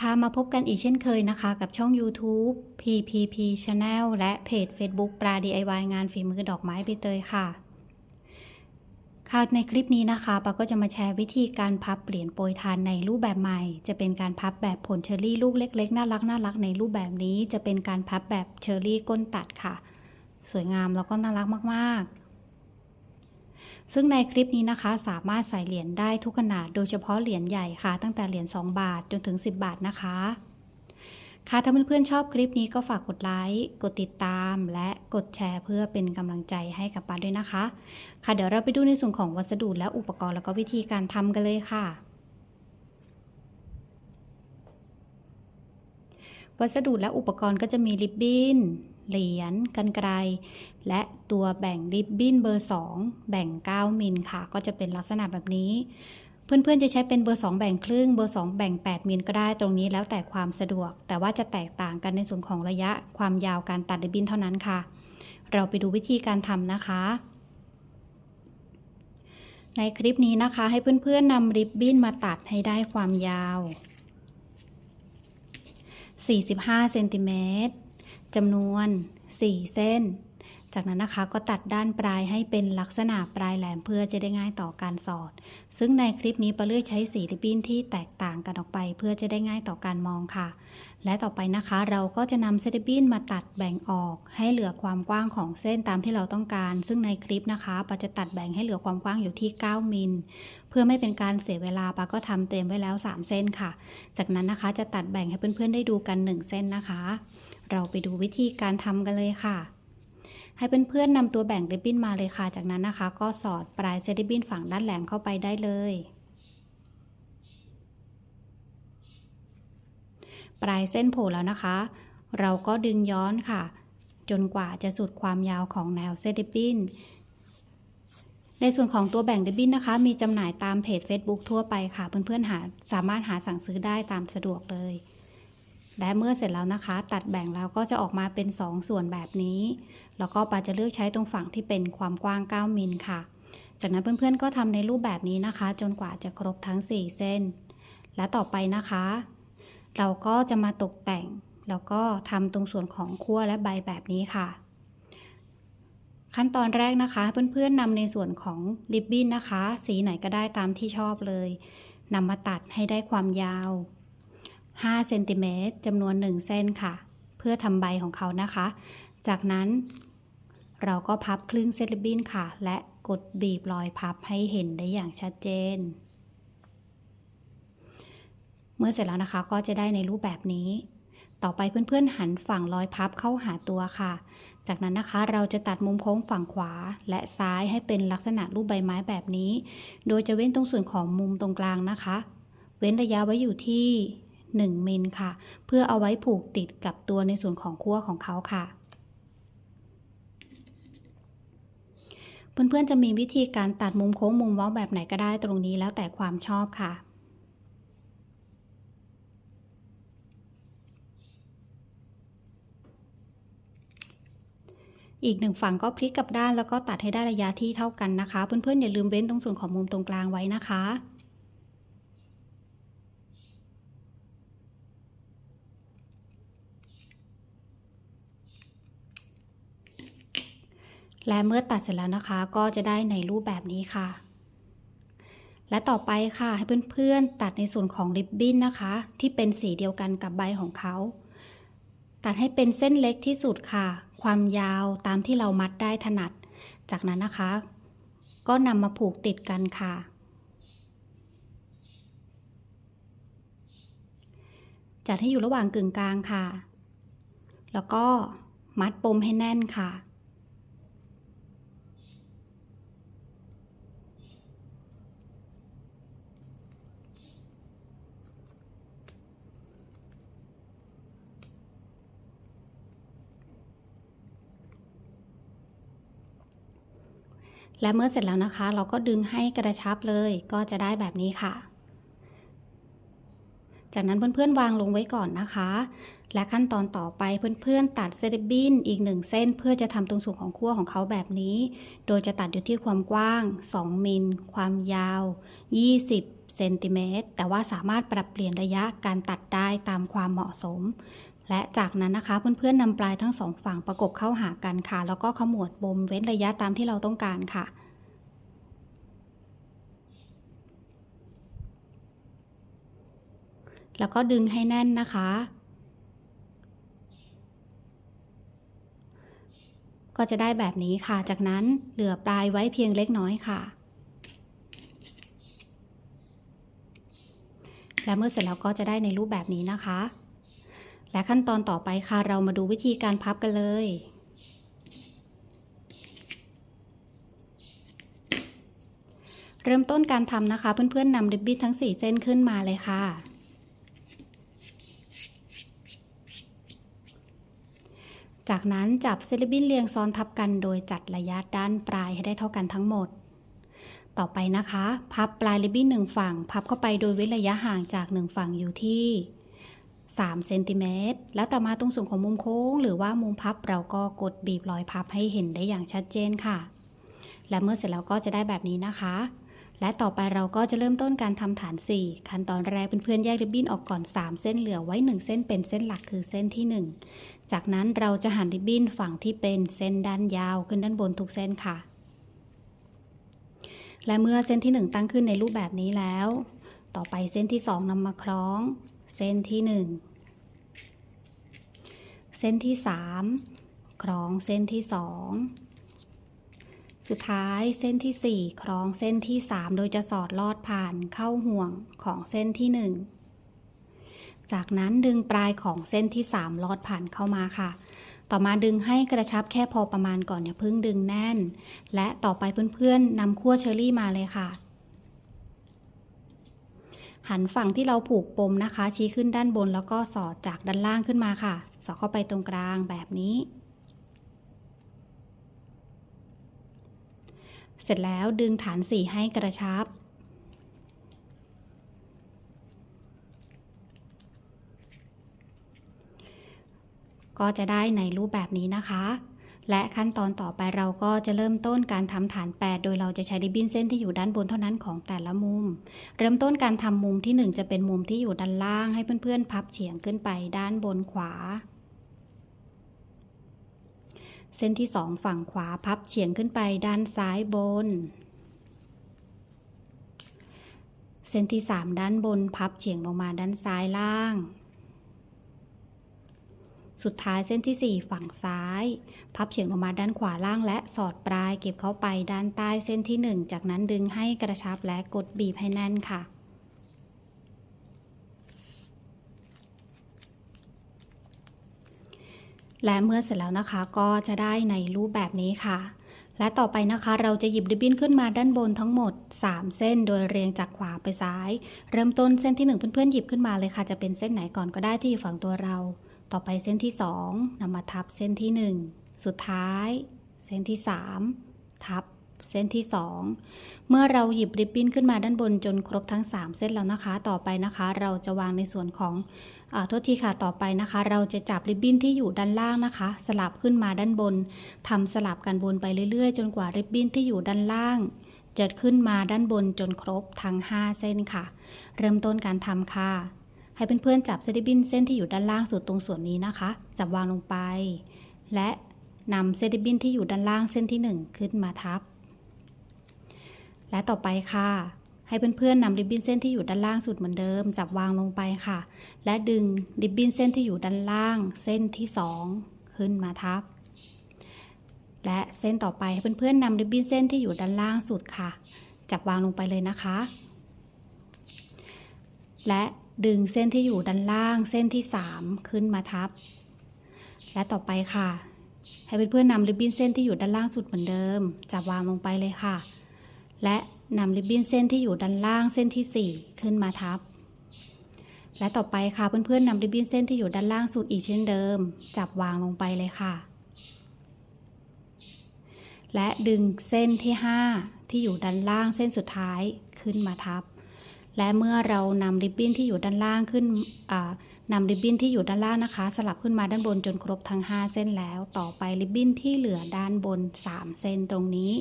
ค่ะมาพบกันอีกเช่นเคยนะคะ กับช่อง YouTube PPP Channel และเพจ Facebook ปลา DIY งานฝีมือดอกไม้ใบเตยค่ะ ค่ะในคลิปนี้นะคะปาก็จะมาแชร์วิธีการพับเปลี่ยนโปรยทานในรูปแบบใหม่ จะเป็นการพับแบบผลเชอรี่ลูกเล็กๆ น่ารักน่ารักในรูปแบบนี้ จะเป็นการพับแบบเชอรี่ก้นตัดค่ะ สวยงามแล้วก็น่ารักมากๆ ซึ่งในคลิปนี้นะคะสามารถใส่เหรียญได้ทุกขนาด โดยเฉพาะเหรียญใหญ่ค่ะ ตั้งแต่เหรียญ2บาทจนถึง 10 บาทนะคะ ค่ะถ้าเพื่อนๆชอบคลิปนี้ก็ฝากกดไลค์กดติดตาม และกดแชร์เพื่อเป็นกำลังใจให้กับปาด้วยนะคะ ค่ะเดี๋ยวเราไปดูในส่วนของวัสดุและอุปกรณ์แล้วก็วิธีการทำกันเลยค่ะวัสดุและอุปกรณ์ก็จะมีริบบิ้น เหรียญกันไกรและตัวแบ่งริบบิ้นเบอร์ 2 แบ่ง 9 มิลค่ะ ก็จะเป็นลักษณะแบบนี้ เพื่อนๆจะใช้เป็นเบอร์ 2 แบ่งครึ่ง เบอร์ 2 แบ่ง 8 มิลก็ได้ตรงนี้แล้วแต่ความสะดวก แต่ว่าจะแตกต่างกันในส่วนของระยะความยาวการตัดริบบิ้นเท่านั้นค่ะ เราไปดูวิธีการทำนะคะในคลิปนี้นะคะให้เพื่อนๆนำริบบิ้นมาตัดให้ได้ความยาว 45 เซนติเมตร จำนวน 4 เส้น จากนั้นนะคะก็ตัดด้านปลายให้เป็นลักษณะปลายแหลมเพื่อจะได้ง่ายต่อการสอด ซึ่งในคลิปนี้ปาเลื่อกใช้สีริบบิ้นที่แตกต่างกันออกไป เพื่อจะได้ง่ายต่อการมองค่ะ และต่อไปนะคะเราก็จะนำเส้นริบบิ้นมาตัดแบ่งออก ให้เหลือความกว้างของเส้นตามที่เราต้องการ ซึ่งในคลิปนะคะปาจะตัดแบ่งให้เหลือความกว้างอยู่ที่ 9 มิลเพื่อไม่เป็นการเสียเวลาปาก็ทำเตรียมไว้แล้ว 3 เส้นค่ะ จากนั้นนะคะจะตัดแบ่งให้เพื่อนๆได้ดูกัน 1 เส้นนะคะ เราไปดูวิธีการทำกันเลยค่ะ ให้เพื่อนๆนำตัวแบ่งริบบิ้นมาเลยค่ะ จากนั้นนะคะ ก็สอดปลายเซริบบิ้นฝั่งด้านแหลมเข้าไปได้เลย ปลายเส้นโผล่แล้วนะคะ เราก็ดึงย้อนค่ะ จนกว่าจะสุดความยาวของแนวเซริบบิ้นในส่วนของตัวแบ่งริบบิ้นนะคะ มีจำหน่ายตามเพจ Facebook ทั่วไปค่ะ เพื่อนๆหาสามารถหาสั่งซื้อได้ตามสะดวกเลย และเมื่อเสร็จแล้วนะคะ ตัดแบ่งแล้วก็จะออกมาเป็น 2 ส่วนแบบนี้ แล้วก็ปาจะเลือกใช้ตรงฝั่งที่เป็นความกว้าง 9 มิลค่ะ จากนั้นเพื่อนๆก็ทำในรูปแบบนี้นะคะ จนกว่าจะครบทั้ง 4 เส้น และต่อไปนะคะ เราก็จะมาตกแต่ง แล้วก็ทำตรงส่วนของขั้วและใบแบบนี้ค่ะ ขั้นตอนแรกนะคะ เพื่อนๆนำในส่วนของริบบิ้นนะคะ สีไหนก็ได้ตามที่ชอบเลยนำมาตัดให้ได้ความยาว 5เซนติเมตรจำนวน 1 เส้นค่ะ เพื่อทำใบของเขานะคะ จากนั้นเราก็พับครึ่งเซนริบินค่ะ และกดบีบรอยพับให้เห็นได้อย่างชัดเจน เมื่อเสร็จแล้วนะคะก็จะได้ในรูปแบบนี้ ต่อไปเพื่อนๆหันฝั่งรอยพับเข้าหาตัวค่ะ จากนั้นนะคะเราจะตัดมุมโค้งฝั่งขวาและซ้ายให้เป็นลักษณะรูปใบไม้แบบนี้ โดยจะเว้นตรงส่วนของมุมตรงกลางนะคะ เว้นระยะไว้อยู่ที่ 1 มิลค่ะ เพื่อเอาไว้ผูกติดกับตัวในส่วนของขั้วของเขาค่ะเพื่อนๆจะมีวิธีการตัดมุมโค้งมุมเว้าแบบไหนก็ได้ตรงนี้แล้วแต่ความชอบค่ะ อีกหนึ่งฝั่งก็พลิกกลับด้านแล้วก็ตัดให้ได้ระยะที่เท่ากันนะคะ เพื่อนๆอย่าลืมเว้นตรงส่วนของมุมตรงกลางไว้นะคะ และเมื่อตัดเสร็จแล้วนะคะ ก็จะได้ในรูปแบบนี้ค่ะ และต่อไปค่ะให้เพื่อนๆตัดในส่วนของริบบิ้นนะคะ ที่เป็นสีเดียวกันกับใบของเขาตัดให้เป็นเส้นเล็กที่สุดค่ะ ความยาวตามที่เรามัดได้ถนัด จากนั้นนะคะ ก็นำมาผูกติดกันค่ะ จัดให้อยู่ระหว่างกึ่งกลางค่ะ แล้วก็มัดปมให้แน่นค่ะ และเมื่อเสร็จแล้วนะคะ เราก็ดึงให้กระชับเลยก็จะได้แบบนี้ค่ะ จากนั้นเพื่อนๆวางลงไว้ก่อนนะคะ และขั้นตอนต่อไปเพื่อนๆตัดเซริบบินอีกหนึ่งเส้น เพื่อจะทำตรงส่วนของขั้วของเขาแบบนี้ โดยจะตัดอยู่ที่ความกว้าง 2 มิล ความยาว 20เซนติเมตรแต่ว่าสามารถปรับเปลี่ยนระยะการตัดได้ตามความเหมาะสม และจากนั้นนะคะเพื่อนๆนำปลายทั้งสองฝั่งประกบเข้าหากันค่ะ แล้วก็ขมวดปมเว้นระยะตามที่เราต้องการค่ะแล้วก็ดึงให้แน่นนะคะ ก็จะได้แบบนี้ค่ะ จากนั้นเหลือปลายไว้เพียงเล็กน้อยค่ะ และเมื่อเสร็จแล้วก็จะได้ในรูปแบบนี้นะคะ และขั้นตอนต่อไปค่ะเรามาดูวิธีการพับกันเลยเริ่มต้นการทำนะคะ เพื่อนๆนำริบบิ้นทั้ง 4 เส้นขึ้นมาเลยค่ะ จากนั้นจับเซลิบบิ้นเรียงซ้อนทับกันโดยจัดระยะด้านปลายให้ได้เท่ากันทั้งหมด ต่อไปนะคะ พับปลายริบบิ้นหนึ่งฝั่ง พับเข้าไปโดยเว้นระยะห่างจากหนึ่งฝั่งอยู่ที่ 3เซนติเมตรแล้วต่อมาตรงส่วนของมุมโค้ง หรือว่ามุมพับเราก็กดบีบรอยพับให้เห็นได้อย่างชัดเจนค่ะ และเมื่อเสร็จแล้วก็จะได้แบบนี้นะคะ และต่อไปเราก็จะเริ่มต้นการทำฐาน 4 ขั้นตอนแรกเพื่อนๆแยกริบบิ้นออกก่อน 3 เส้นเหลือไว้ 1 เส้นเป็นเส้นหลักคือเส้นที่ 1 จากนั้นเราจะหันริบบิ้นฝั่งที่เป็นเส้นด้านยาวขึ้นด้านบนทุกเส้นค่ะ และเมื่อเส้นที่ 1 ตั้งขึ้นในรูปแบบนี้แล้ว ต่อไปเส้นที่ 2นำมาคล้อง เส้นที่1เส้นที่3คล้องเส้นที่2สุดท้ายเส้นที่4คล้องเส้นที่3โดยจะสอดลอดผ่านเข้าห่วงของเส้นที่1จากนั้นดึงปลายของเส้นที่3ลอดผ่านเข้ามาค่ะต่อมาดึงให้กระชับแค่พอประมาณก่อนอย่าเพิ่งดึงแน่น และต่อไปเพื่อนๆนำขั้วเชอรี่มาเลยค่ะ หันฝั่งที่เราผูกปมนะคะ ชี้ขึ้นด้านบนแล้วก็สอดจากด้านล่างขึ้นมาค่ะ สอดเข้าไปตรงกลางแบบนี้ เสร็จแล้วดึงฐานสีให้กระชับ ก็จะได้ในรูปแบบนี้นะคะ และขั้นตอนต่อไปเราก็จะเริ่มต้นการทำฐาน 8 โดยเราจะใช้ริบบิ้นเส้นที่อยู่ด้านบนเท่านั้นของแต่ละมุม เริ่มต้นการทำมุมที่ 1 จะเป็นมุมที่อยู่ด้านล่าง ให้เพื่อนๆ พับเฉียงขึ้นไปด้านบนขวา เส้นที่ 2 ฝั่งขวาพับเฉียงขึ้นไปด้านซ้ายบน เส้นที่ 3 ด้านบนพับเฉียงลงมาด้านซ้ายล่าง สุดท้ายเส้นที่ 4 ฝั่งซ้าย พับเฉียงลงมาด้านขวาล่างและสอดปลายเก็บเข้าไปด้านใต้เส้นที่ 1 จากนั้นดึงให้กระชับและกดบีบให้แน่นค่ะและเมื่อเสร็จแล้วนะคะก็จะได้ในรูปแบบนี้ค่ะ และต่อไปนะคะเราจะหยิบริบบิ้นขึ้นมาด้านบนทั้งหมด 3 เส้นโดยเรียงจากขวาไปซ้าย เริ่มต้นเส้นที่ 1 เพื่อนๆหยิบขึ้นมาเลยค่ะ จะเป็นเส้นไหนก่อนก็ได้ที่อยู่ฝั่งตัวเรา ต่อไปเส้นที่ 2นำมาทับเส้นที่ 1 สุดท้าย เส้นที่ 3 ทับเส้นที่ 2 เมื่อเราหยิบริบบิ้นขึ้นมาด้านบนจนครบทั้ง 3 เส้นแล้วนะคะ ต่อไปนะคะ เราจะวางในส่วนของอโทษทีค่ะต่อไปนะคะ เราจะจับริบบิ้นที่อยู่ด้านล่างนะคะ สลับขึ้นมาด้านบนทำสลับกันบนไปเรื่อยๆ จนกว่าริบบิ้นที่อยู่ด้านล่างจะขึ้นมาด้านบนจนครบทั้ง 5 เส้นค่ะ เริ่มต้นการทำค่ะ ให้เพื่อนๆจับเซริบินเส้นที่อยู่ด้านล่างสุดตรงส่วนนี้นะคะ จับวางลงไป และนำเซริบบินที่อยู่ด้านล่างเส้นที่ 1 ขึ้นมาทับ และต่อไปค่ะ ให้เพื่อนๆนำริบบิ้นเส้นที่อยู่ด้านล่างสุดเหมือนเดิม จับวางลงไปค่ะ และดึงริบบิ้นเส้นที่อยู่ด้านล่างเส้นที่ 2 ขึ้นมาทับ และเส้นต่อไปให้เพื่อนๆนำริบบิ้นเส้นที่อยู่ด้านล่างสุดค่ะ จับวางลงไปเลยนะคะ และ ดึงเส้นที่อยู่ด้านล่างเส้นที่ 3 ขึ้นมาทับ และต่อไปค่ะ ให้เพื่อนๆนำริบบิ้นเส้นที่อยู่ด้านล่างสุดเหมือนเดิม จับวางลงไปเลยค่ะ และนำริบบิ้นเส้นที่อยู่ด้านล่างเส้นที่ 4 ขึ้นมาทับ และต่อไปค่ะเพื่อนๆนำริบบิ้นเส้นที่อยู่ด้านล่างสุดอีกเช่นเดิม จับวางลงไปเลยค่ะ และดึงเส้นที่ 5 ที่อยู่ด้านล่างเส้นสุดท้ายขึ้นมาทับ และเมื่อเรานำริบบิ้นที่อยู่ด้านล่างขึ้นอ่านำริบบิ้นที่อยู่ด้านล่างนะคะ สลับขึ้นมาด้านบนจนครบทั้ง 5 เส้นแล้ว ต่อไปริบบิ้นที่เหลือด้านบน 3 เส้นตรงนี้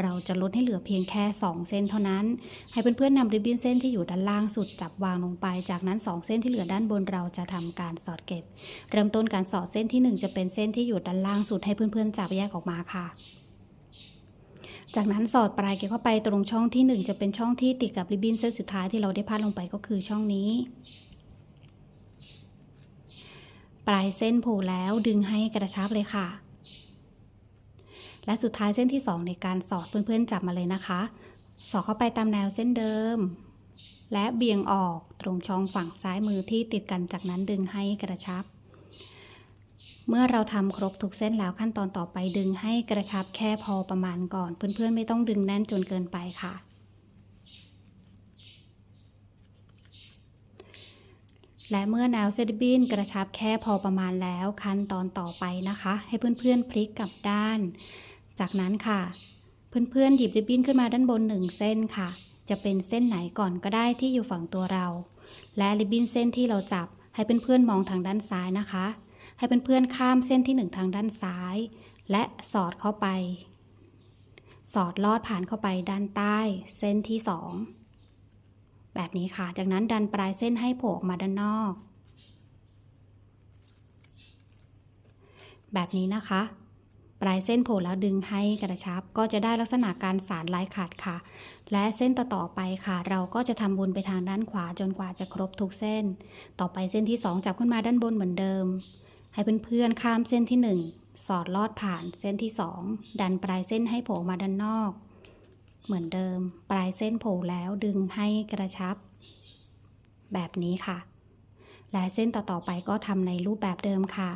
เราจะลดให้เหลือเพียงแค่ 2 เส้นเท่านั้น ให้เพื่อนๆนำริบบิ้นเส้นที่อยู่ด้านล่างสุดจับวางลงไป จากนั้น 2 เส้นที่เหลือด้านบนเราจะทำการสอดเก็บ เริ่มต้นการสอดเส้นที่ 1 จะเป็นเส้นที่อยู่ด้านล่างสุดให้เพื่อนๆจับแยกออกมาค่ะ จากนั้นสอดปลายเก็บเข้าไปตรงช่องที่ 1 จะเป็นช่องที่ติดกับริบบิ้นเส้นสุดท้ายที่เราได้พาดลงไปก็คือช่องนี้ ปลายเส้นโผล่แล้วดึงให้กระชับเลยค่ะ และสุดท้ายเส้นที่ 2 ในการสอดเพื่อนๆจับมาเลยนะคะ สอดเข้าไปตามแนวเส้นเดิม และเบี่ยงออกตรงช่องฝั่งซ้ายมือที่ติดกันจากนั้นดึงให้กระชับ เมื่อเราทำครบทุกเส้นแล้วขั้นตอนต่อไปดึงให้กระชับแค่พอประมาณก่อน เพื่อนๆไม่ต้องดึงแน่นจนเกินไปค่ะ และเมื่อแนวเซตบินกระชับแค่พอประมาณแล้วขั้นตอนต่อไปนะคะ ให้เพื่อนๆพลิกกลับด้าน จากนั้นค่ะ เพื่อนๆหยิบริบบิ้นขึ้นมาด้านบนหนึ่งเส้นค่ะ จะเป็นเส้นไหนก่อนก็ได้ที่อยู่ฝั่งตัวเรา และริบบิ้นเส้นที่เราจับให้เพื่อนๆมองทางด้านซ้ายนะคะ ให้เพื่อนๆข้ามเส้นที่หนึ่งทางด้านซ้าย และสอดเข้าไป สอดลอดผ่านเข้าไปด้านใต้เส้นที่สองแบบนี้ค่ะ จากนั้นดันปลายเส้นให้โผล่ออกมาด้านนอก แบบนี้นะคะ ปลายเส้นโผล่แล้วดึงให้กระชับ ก็จะได้ลักษณะการสานลายขาดค่ะ และเส้นต่อๆไปค่ะ เราก็จะทำวนไปทางด้านขวาจนกว่าจะครบทุกเส้น ต่อไปเส้นที่ 2 จับขึ้นมาด้านบนเหมือนเดิม ให้เพื่อนๆข้ามเส้นที่ 1 สอดลอดผ่านเส้นที่ 2 ดันปลายเส้นให้โผล่มาด้านนอก เหมือนเดิม ปลายเส้นโผล่แล้วดึงให้กระชับ แบบนี้ค่ะ และเส้นต่อๆไปก็ทำในรูปแบบเดิมค่ะ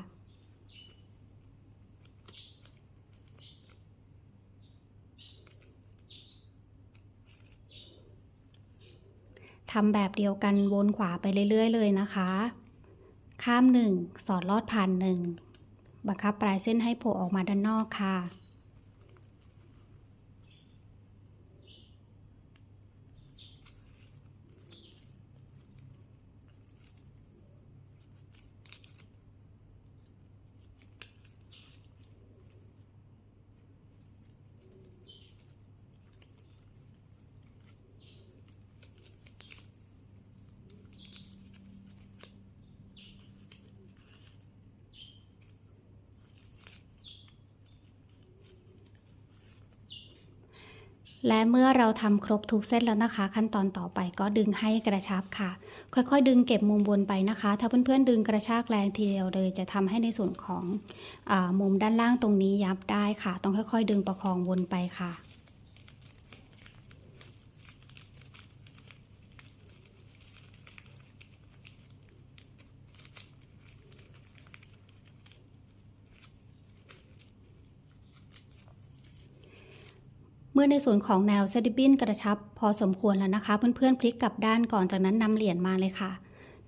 ทำแบบเดียวกันวนขวาไปเรื่อย ๆ เลยนะคะ ข้ามหนึ่งสอดลอดผ่านหนึ่งบังคับปลายเส้นให้โผล่ออกมาด้านนอกค่ะ และเมื่อเราทำครบทุกเส้นแล้วนะคะ ขั้นตอนต่อไปก็ดึงให้กระชับค่ะ ค่อยๆ ดึงเก็บมุมบนไปนะคะ ถ้าเพื่อนๆ ดึงกระชากแรงทีเดียวเลยจะทำให้ในส่วนของอมุมด้านล่างตรงนี้ยับได้ค่ะ ต้องค่อยๆ ดึงประคองวนไปค่ะ มื่อในส่วนของแนวเซดิบินกระชับ พอสมควรแล้วนะคะ เพื่อนๆพลิกกลับด้านก่อนจากนั้นนำเหรียญมาเลยค่ะ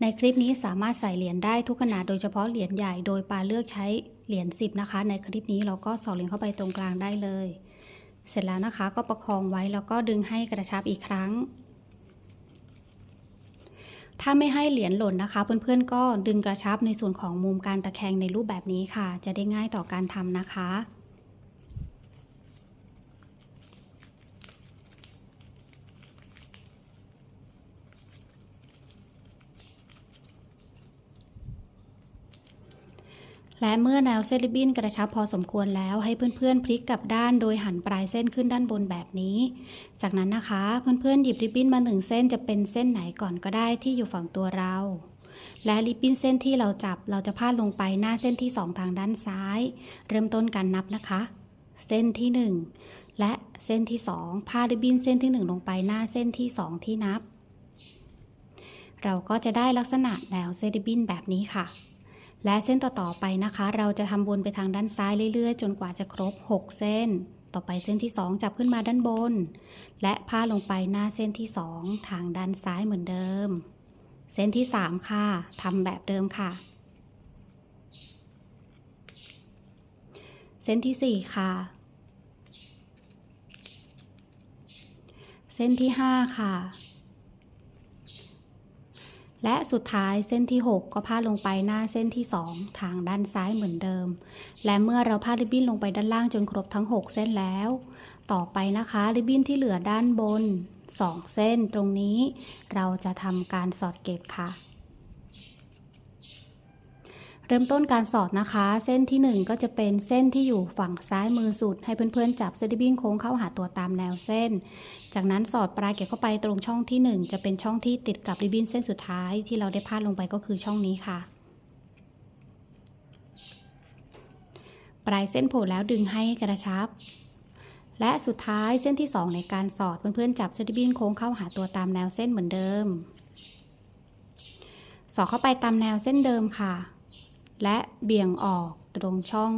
ในคลิปนี้สามารถใส่เหรียญได้ทุกขนาดโดยเฉพาะเหรียญใหญ่โดยปาเลือกใช้เหรียญ10นะคะ ในคลิปนี้เราก็สอดเหรียญเข้าไปตรงกลางได้เลย เสร็จแล้วนะคะก็ประคองไว้แล้วก็ดึงให้กระชับอีกครั้งถ้าไม่ให้เหรียญหล่นนะคะ เพื่อนๆก็ดึงกระชับในส่วนของมุมการตะแคงในรูปแบบนี้ค่ะ จะได้ง่ายต่อการทำนะคะ และเมื่อแนวเส้นริบบิ้นกระชับพอสมควรแล้วให้เพื่อนๆพลิกกลับด้านโดยหันปลายเส้นขึ้นด้านบนแบบนี้ จากนั้นนะคะเพื่อนๆหยิบริบบิ้นมาหนึ่งเส้นจะเป็นเส้นไหนก่อนก็ได้ที่อยู่ฝั่งตัวเรา และริบบิ้นเส้นที่เราจับเราจะพาดลงไปหน้าเส้นที่ 2 ทางด้านซ้าย เริ่มต้นการนับนะคะ เส้นที่ 1 และเส้นที่ 2พาดริบบิ้นเส้นที่ 1 ลงไปหน้าเส้นที่ 2 ที่นับ เราก็จะได้ลักษณะแนวเส้นริบบิ้นแบบนี้ค่ะ และเส้นต่อๆไปนะคะ เราจะทำวนไปทางด้านซ้ายเรื่อยๆ จนกว่าจะครบ 6 เส้น ต่อไปเส้นที่ 2 จับขึ้นมาด้านบน และพาดลงไปหน้าเส้นที่ 2 ทางด้านซ้ายเหมือนเดิม เส้นที่ 3 ค่ะทำแบบเดิมค่ะ เส้นที่ 4 ค่ะ เส้นที่ 5 ค่ะ และสุดท้ายเส้นที่ 6 ก็พาดลงไปหน้าเส้นที่ 2 ทางด้านซ้ายเหมือนเดิม และเมื่อเราพาดริบบิ้นลงไปด้านล่างจนครบทั้ง 6 เส้นแล้ว ต่อไปนะคะริบบิ้นที่เหลือด้านบน 2 เส้นตรงนี้ เราจะทำการสอดเก็บค่ะ เริ่มต้นการสอดนะคะ เส้นที่ 1 ก็จะเป็นเส้นที่อยู่ฝั่งซ้ายมือสุด ให้เพื่อนๆจับเส้นริบิ้นโค้งเข้าหาตัวตามแนวเส้น จากนั้นสอดปลายเก็บเข้าไปตรงช่องที่ 1 จะเป็นช่องที่ติดกับริบบิ้นเส้นสุดท้ายที่เราได้พาดลงไปก็คือช่องนี้ค่ะ ปลายเส้นโผล่แล้วดึงให้กระชับ และสุดท้ายเส้นที่ 2 ในการสอดเพื่อนๆจับเส้นริบิ้นโค้งเข้าหาตัวตามแนวเส้นเหมือนเดิม สอดเข้าไปตามแนวเส้นเดิมค่ะ และเบี่ยงออกตรงช่อง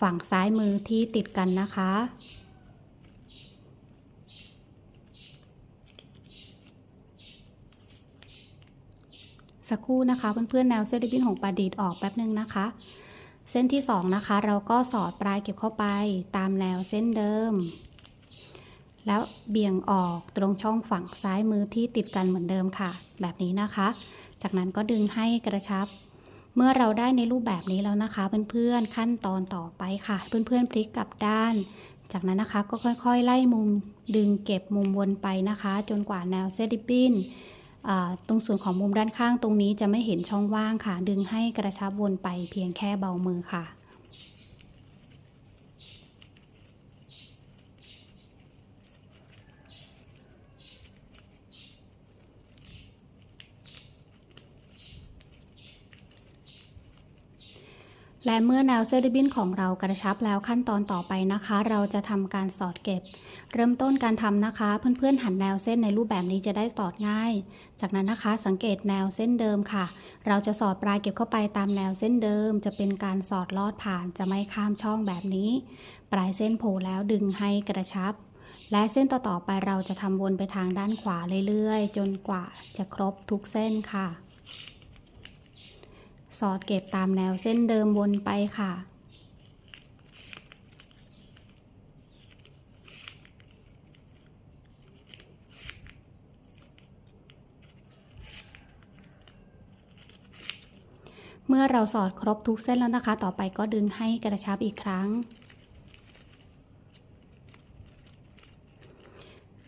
ฝั่งซ้ายมือที่ติดกันนะคะ สักครู่นะคะ เพื่อนๆแนวเส้นริบบิ้นของปลาดีดออกแป๊บนึงนะคะ เส้นที่ 2 นะคะ เราก็สอดปลายเก็บเข้าไปตามแนวเส้นเดิม แล้วเบี่ยงออกตรงช่องฝั่งซ้ายมือที่ติดกันเหมือนเดิมค่ะ แบบนี้นะคะ จากนั้นก็ดึงให้กระชับ เมื่อเราได้ในรูปแบบนี้แล้วนะคะเพื่อนๆขั้นตอนต่อไปค่ะ เพื่อนๆพลิกกลับด้าน จากนั้นนะคะก็ค่อยๆ ไล่มุมดึงเก็บมุมวนไปนะคะ จนกว่าแนวเซดิปินตรงส่วนของมุมด้านข้างตรงนี้จะไม่เห็นช่องว่างค่ะ ดึงให้กระชับวนไปเพียงแค่เบามือค่ะ และเมื่อแนวเส้นริบินของเรากระชับแล้วขั้นตอนต่อไปนะคะ เราจะทำการสอดเก็บ เริ่มต้นการทำนะคะ เพื่อนๆหันแนวเส้นในรูปแบบนี้จะได้สอดง่าย จากนั้นนะคะสังเกตแนวเส้นเดิมค่ะ เราจะสอดปลายเก็บเข้าไปตามแนวเส้นเดิม จะเป็นการสอดลอดผ่านจะไม่ข้ามช่องแบบนี้ ปลายเส้นโผล่แล้วดึงให้กระชับ และเส้นต่อๆไปเราจะทำวนไปทางด้านขวาเรื่อยๆ จนกว่าจะครบทุกเส้นค่ะ สอดเก็บตามแนวเส้นเดิมวนไปค่ะ เมื่อเราสอดครบทุกเส้นแล้วนะคะ ต่อไปก็ดึงให้กระชับอีกครั้ง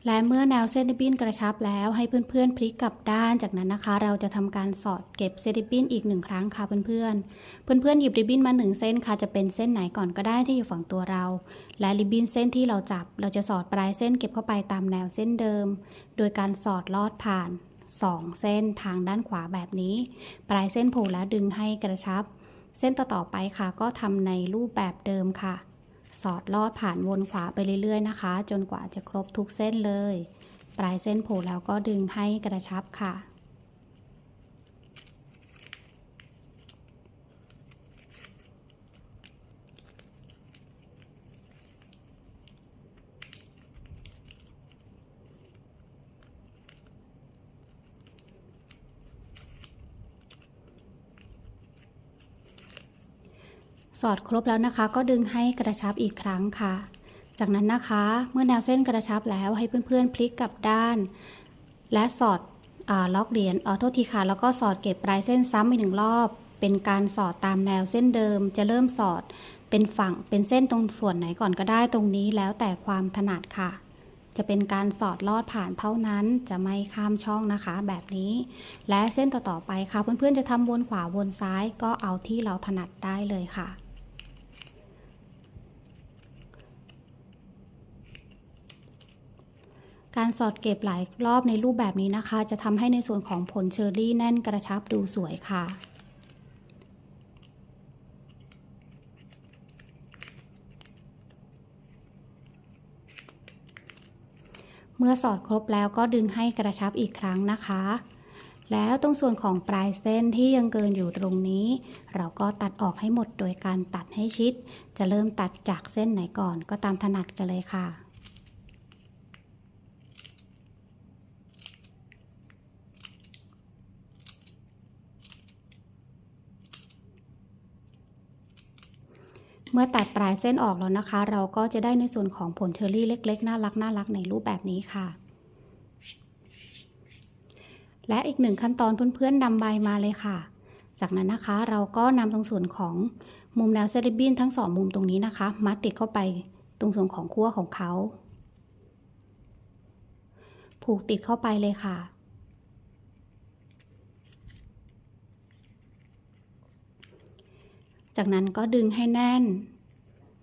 และเมื่อแนวเส้นริบินกระชับแล้วให้เพื่อนๆพลิกกลับด้านจากนั้นนะคะ เราจะทำการสอดเก็บเส้นริบินอีกหนึ่งครั้งค่ะเพื่อนๆ เพื่อนๆหยิบริบบิ้นมาหนึ่งเส้นค่ะจะเป็นเส้นไหนก่อนก็ได้ที่อยู่ฝั่งตัวเรา และริบบิ้นเส้นที่เราจับ เราจะสอดปลายเส้นเก็บเข้าไปตามแนวเส้นเดิม โดยการสอดลอดผ่าน 2 เส้นทางด้านขวาแบบนี้ ปลายเส้นโผล่แล้วดึงให้กระชับ เส้นต่อๆไปค่ะ ก็ทำในรูปแบบเดิมค่ะ สอดลอดผ่านวนขวาไปเรื่อยๆนะคะ จนกว่าจะครบทุกเส้นเลย ปลายเส้นโผล่แล้วก็ดึงให้กระชับค่ะ สอดครบแล้วนะคะ ก็ดึงให้กระชับอีกครั้งค่ะ จากนั้นนะคะเมื่อแนวเส้นกระชับแล้วให้เพื่อนๆพลิกกลับด้าน และสอดอล็อกเหรียญออโทษทีค่ะแล้วก็สอดเก็บปลายเส้นซ้ำอีกหนึ่งรอบ เป็นการสอดตามแนวเส้นเดิม จะเริ่มสอดเป็นฝั่งเป็นเส้นตรงส่วนไหนก่อนก็ได้ตรงนี้แล้วแต่ความถนัดค่ะ จะเป็นการสอดลอดผ่านเท่านั้นจะไม่ข้ามช่องนะคะ แบบนี้ และเส้นต่อๆไปค่ะ เพื่อนๆจะทำวนขวาวนซ้ายก็เอาที่เราถนัดได้เลยค่ะ การสอดเก็บหลายรอบในรูปแบบนี้นะคะ จะทำให้ในส่วนของผลเชอร์รี่แน่นกระชับดูสวยค่ะ เมื่อสอดครบแล้วก็ดึงให้กระชับอีกครั้งนะคะ แล้วตรงส่วนของปลายเส้นที่ยังเกินอยู่ตรงนี้ เราก็ตัดออกให้หมดโดยการตัดให้ชิด จะเริ่มตัดจากเส้นไหนก่อนก็ตามถนัดกันเลยค่ะ เมื่อตัดปลายเส้นออกแล้วนะคะ เราก็จะได้ในส่วนของผลเชอร์รี่เล็ก ๆ น่ารักน่ารักในรูปแบบนี้ค่ะ และอีกหนึ่งขั้นตอนเพื่อนๆนำใบมาเลยค่ะ จากนั้นนะคะเราก็นำตรงส่วนของมุมแนวเซริบบินทั้งสองมุมตรงนี้นะคะ มาติดเข้าไปตรงส่วนของขั้วของเขา ผูกติดเข้าไปเลยค่ะ จากนั้นก็ดึงให้แน่น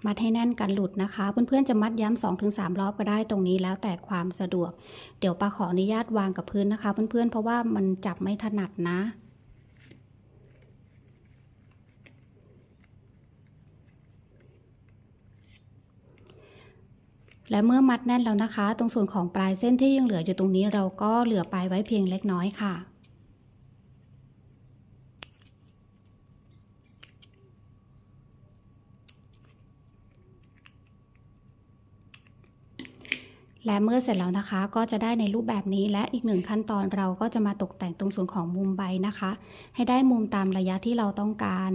มัดให้แน่นกันหลุดนะคะ เพื่อนๆจะมัดย้ำสองถึงสามรอบก็ได้ตรงนี้แล้วแต่ความสะดวก เดี๋ยวปาขออนุญาตวางกับพื้นนะคะ เพื่อนๆ เพราะว่ามันจับไม่ถนัดนะและเมื่อมัดแน่นแล้วนะคะ ตรงส่วนของปลายเส้นที่ยังเหลืออยู่ตรงนี้เราก็เหลือปลายไว้เพียงเล็กน้อยค่ะ และเมื่อเสร็จแล้วนะคะก็จะได้ในรูปแบบนี้และอีกหนึ่งขั้นตอนเราก็จะมาตกแต่งตรงส่วนของมุมใบนะคะ ให้ได้มุมตามระยะที่เราต้องการ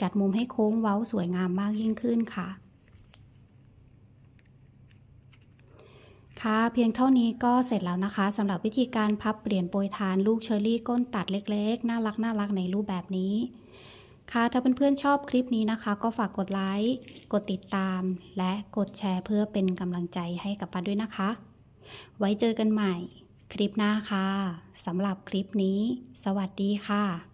จัดมุมให้โค้งเว้าสวยงามมากยิ่งขึ้นค่ะค่ะเพียงเท่านี้ก็เสร็จแล้วนะคะสำหรับวิธีการพับเปลี่ยนโปรยทานลูกเชอร์รี่ก้นตัดเล็กๆ น่ารักน่ารักในรูปแบบนี้ ค่ะถ้าเพื่อนๆชอบคลิปนี้นะคะ ก็ฝากกดไลค์กดติดตาม และกดแชร์เพื่อเป็นกำลังใจให้กับปันด้วยนะคะ ไว้เจอกันใหม่ คลิปหน้าค่ะสำหรับคลิปนี้ สวัสดีค่ะ